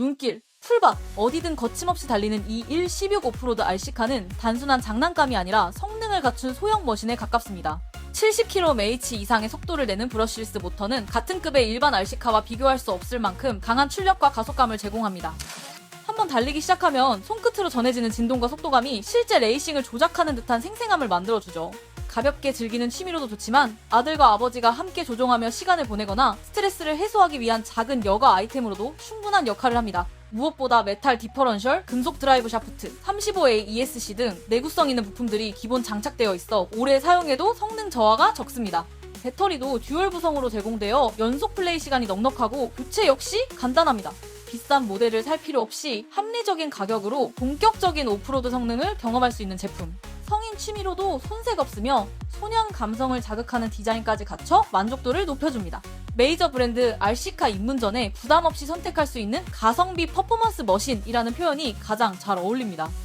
눈길, 풀밭, 어디든 거침없이 달리는 이 116 오프로드 RC카는 단순한 장난감이 아니라 성능을 갖춘 소형 머신에 가깝습니다. 70km/h 이상의 속도를 내는 브러쉬리스 모터는 같은 급의 일반 RC카와 비교할 수 없을 만큼 강한 출력과 가속감을 제공합니다. 한번 달리기 시작하면 손끝으로 전해지는 진동과 속도감이 실제 레이싱을 조작하는 듯한 생생함을 만들어주죠. 가볍게 즐기는 취미로도 좋지만 아들과 아버지가 함께 조종하며 시간을 보내거나 스트레스를 해소하기 위한 작은 여가 아이템으로도 충분한 역할을 합니다. 무엇보다 메탈 디퍼런셜, 금속 드라이브 샤프트, 35A ESC 등 내구성 있는 부품들이 기본 장착되어 있어 오래 사용해도 성능 저하가 적습니다. 배터리도 듀얼 구성으로 제공되어 연속 플레이 시간이 넉넉하고 교체 역시 간단합니다. 비싼 모델을 살 필요 없이 합리적인 가격으로 본격적인 오프로드 성능을 경험할 수 있는 제품. 성인 취미로도 손색 없으며 소년 감성을 자극하는 디자인까지 갖춰 만족도를 높여줍니다. 메이저 브랜드 RC카 입문 전에 부담 없이 선택할 수 있는 가성비 퍼포먼스 머신이라는 표현이 가장 잘 어울립니다.